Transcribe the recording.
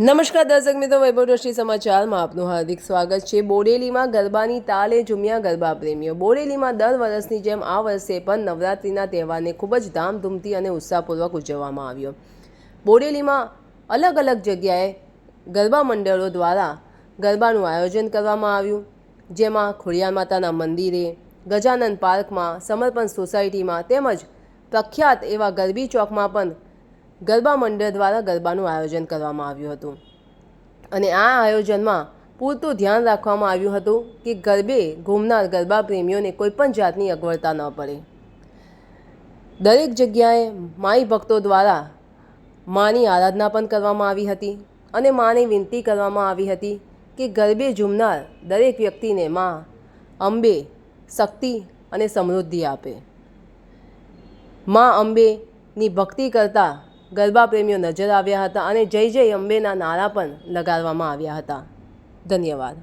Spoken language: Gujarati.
નમસ્કાર દર્શક મિત્રો, વૈભવ દ્રષ્ટિ સમાચારમાં આપનું હાર્દિક સ્વાગત છે. બોડેલીમાં ગરબાની તાલે ઝૂમ્યા ગરબા પ્રેમીઓ. બોડેલીમાં દર વર્ષની જેમ આ વર્ષે પણ નવરાત્રિના તહેવારને ખૂબ જ ધામધૂમથી અને ઉત્સાહપૂર્વક ઉજવવામાં આવ્યો. બોડેલીમાં અલગ અલગ જગ્યાએ ગરબા મંડળો દ્વારા ગરબાનું આયોજન કરવામાં આવ્યું. જેમાં ખોડિયાર માતાના મંદિરે ગજાનંદ પાર્કમાં, સમર્પણ સોસાયટીમાં તેમજ પ્રખ્યાત એવા ગરબી ચોકમાં પણ ગરબા મંડળ દ્વારા ગરબાનું આયોજન કરવામાં આવ્યું હતું. અને આ આયોજનમાં પૂરતું ધ્યાન રાખવામાં આવ્યું હતું કે ગરબે ઘૂમનાર ગરબા પ્રેમીઓને કોઈપણ જાતની અગવડતા ન પડે. દરેક જગ્યાએ માઈ ભક્તો દ્વારા માની આરાધના પણ કરવામાં આવી હતી અને માને વિનંતી કરવામાં આવી હતી કે ગરબે ઝૂમનાર દરેક વ્યક્તિને મા અંબે શક્તિ અને સમૃદ્ધિ આપે. મા અંબેની ભક્તિ કરતા ગરબા પ્રેમીઓ નજર આવ્યા હતા અને જય જય અંબેના નારા પણ લગાડવામાં આવ્યા હતા. ધન્યવાદ.